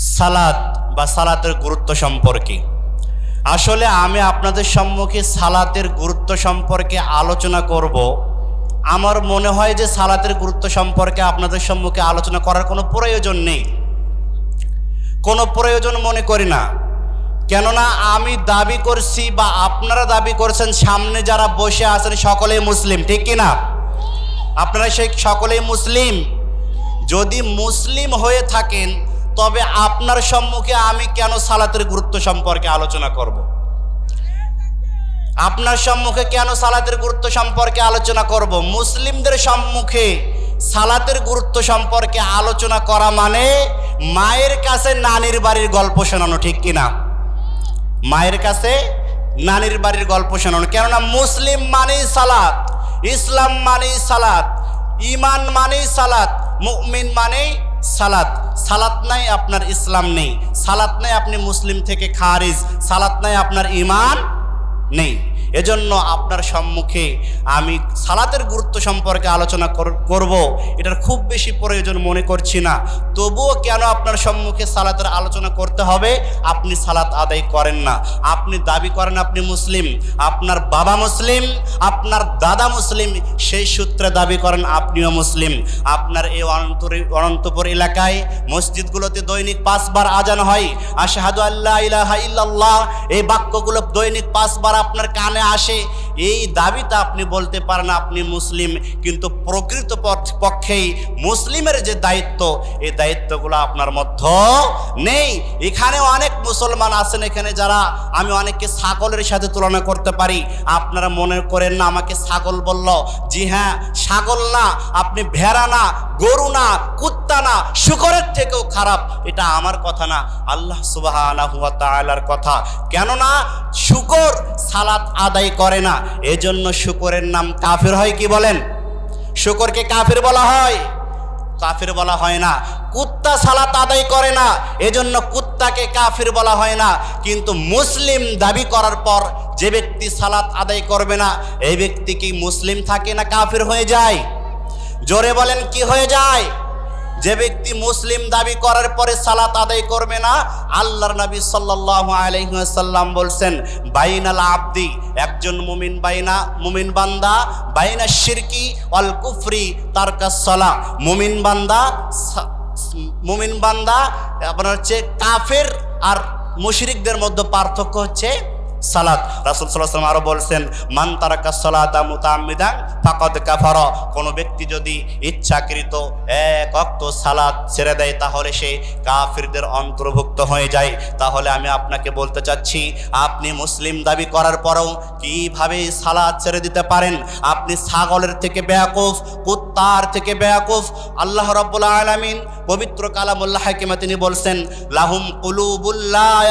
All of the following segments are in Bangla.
সালাত বা সালাতের গুরুত্ব সম্পর্কে। আসলে আমি আপনাদের সম্মুখে সালাতের গুরুত্ব সম্পর্কে আলোচনা করব। আমার মনে হয় যে সালাতের গুরুত্ব সম্পর্কে আপনাদের সম্মুখে আলোচনা করার কোনো প্রয়োজন নেই। কোনো প্রয়োজন মনে করি না। কেননা আমি দাবি করছি বা আপনারা দাবি করছেন সামনে যারা বসে আছেন সকলেই মুসলিম, ঠিক কি না আপনারা সেই সকলেই মুসলিম। যদি মুসলিম হয়ে থাকেন তবে আপনার সম্মুখে আমি কেন সালাতের গুরুত্ব সম্পর্কে আলোচনা করব। আপনার সম্মুখে কেন সালাতের গুরুত্ব সম্পর্কে আলোচনা করব? মুসলিমদের সম্মুখে সালাতের গুরুত্ব সম্পর্কে আলোচনা করা মানে মায়ের কাছে নানির বাড়ির গল্প শোনানো, ঠিক কিনা মায়ের কাছে নানির বাড়ির গল্প শোনানো। কেননা মুসলিম মানেই সালাত, ইসলাম মানেই সালাত ইমান মানেই সালাত, মুমিন মানেই সালাত। সালাত নাই আপনার ইসলাম নেই। সালাত নাই আপনি মুসলিম থেকে খারিজ। সালাত নাই আপনার ইমান নেই। এজন্য আপনার সম্মুখে আমি সালাতের গুরুত্ব সম্পর্কে আলোচনা কর- করব। এটার খুব বেশি প্রয়োজন মনে করছি না। তবুও কেন আপনার সম্মুখে সালাতের আলোচনা করতে হবে? আপনি সালাত আদায় করেন না। আপনি দাবি করেন আপনি মুসলিম। আপনার বাবা মুসলিম, আপনার দাদা মুসলিম, সেই সূত্রে দাবি করেন আপনিও মুসলিম। আপনার এই অনন্তর অনন্তপুর এলাকায় মসজিদগুলোতে দৈনিক পাঁচবার আজান হয়। আশাহাদু আল্লাহ ইলাহা ইল্লাল্লাহ, এই বাক্যগুলো দৈনিক পাঁচবার আপনার কানে আসে, এই দাবিটা আপনি বলতে পারেন আপনি মুসলিম, কিন্তু প্রকৃত পক্ষেই মুসলিমের যে দায়িত্ব, এই দায়িত্বগুলো আপনার মধ্য নেই। এখানে অনেক মুসলমান আছেন এখানে যারা, আমি অনেককে ছাগলের সাথে তুলনা করতে পারি। আপনারা মনে করেন না, আমাকে ছাগল বলল, জি হ্যাঁ ছাগল না, আপনি ভেড়া না, গরু না, কুত্তা না, শুকরের থেকেও খারাপ। এটা আমার কথা না, আল্লাহ সুবাহ কথা। কেননা, শুকর সালাত আদায় করে না। এজন্য শুকরের নাম কাফির হয় কি বলেন? শুকরকে কাফির বলা হয়? কাফির বলা হয় না। কুত্তা সালাত আদায় করে না, এজন্য কুত্তাকে কাফির বলা হয় না। কিন্তু মুসলিম দাবি করার পর যে ব্যক্তি সালাত আদায় করবে না, এই ব্যক্তি কি মুসলিম থাকে না কাফির হয়ে যায়? জোরে বলেন, কি হয়ে যায়? যে ব্যক্তি মুসলিম দাবি করার পরে সালাত আদায় করবে না, আল্লাহর নবী সাল্লাল্লাহু আলাইহি ওয়াসাল্লাম বলছেন, বাইনাল আব্দি, একজন মুমিন বাইনা, মুমিন বান্দা, বাইনা শিরকি অল কুফরি তারকাস সালা মুমিন বান্দা মুমিন বান্দা, আপনার হচ্ছে কাফের আর মুশরিকদের মধ্যে পার্থক্য হচ্ছে সালাত। রাসুল সাল্লাম আরও বলছেন, মান তারাকা সালাতা মুতামিদান ফাকাদ কাফার। কোনো ব্যক্তি যদি ইচ্ছাকৃত এক অক্ত সালাত ছেড়ে দেয়, তাহলে সে কাফিরদের অন্তর্ভুক্ত হয়ে যায়। তাহলে আমি আপনাকে বলতে চাচ্ছি, আপনি মুসলিম দাবি করার পরেও কীভাবে সালাদ ছেড়ে দিতে পারেন? আপনি ছাগলের থেকে বেয়াকুফ, কুত্তার থেকে বেয়াকুফ, আল্লাহ রাব্বুল আলামিন পবিত্র কালামুল্লাহ হাকিমা তিনি বলছেন লাহুম কুলুবুল্লাহ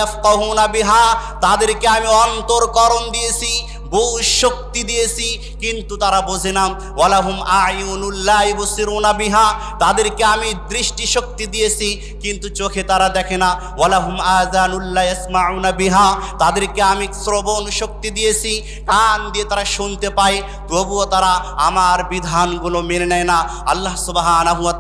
বিহা তাদেরকে আমি অন্তর করণ দিয়েছি। বহু শক্তি দিয়েছি, কিন্তু তারা বোঝে না। ওয়ালাহুম ইবসিরুনা বিহা। তাদেরকে আমি দৃষ্টি শক্তি দিয়েছি, কিন্তু চোখে তারা দেখে না। ওয়ালাহুম আজানুল্লাহ ইসমাউনা বিহা। তাদেরকে আমি শ্রবণ শক্তি দিয়েছি, কান দিয়ে তারা শুনতে পায়, তবুও তারা আমার বিধানগুলো মেনে নেয় না। আল্লাহ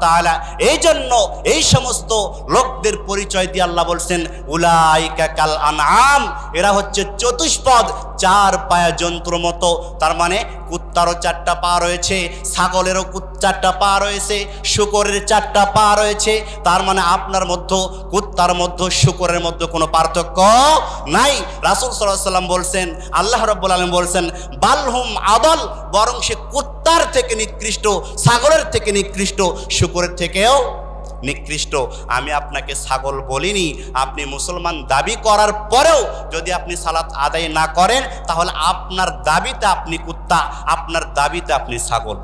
তাআলা এই জন্য এই সমস্ত লোকদের পরিচয় দিয়ে আল্লাহ বলছেন, উলাইকা কাল আনআম। এরা হচ্ছে চতুষ্পদ, চার পায়া যন্ত্র মতো, তার মানে কুত্তারও চারটা পা রয়েছে, ছাগলেরও চারটা পা রয়েছে, শুকরের চারটা পা রয়েছে, তার মানে আপনার মধ্যে, কুত্তার মধ্যে, শুকরের মধ্যে কোনো পার্থক্য নাই। রাসুল সাল্লাহ সাল্লাম বলছেন, আল্লাহ রব্বুল আলম বলছেন, বালহুম আদল, বরং সে কুত্তার থেকে নিকৃষ্ট, ছাগলের থেকে নিকৃষ্ট, শুকরের থেকেও নিকৃষ্ট। আমি আপনাকে ছাগল বলিনি, আপনি মুসলমান দাবি করার পরেও যদি আপনি সালাত আদায় না করেন, তাহলে আপনার দাবিতে আপনি কুত্তা, আপনার দাবিতে আপনি ছাগল।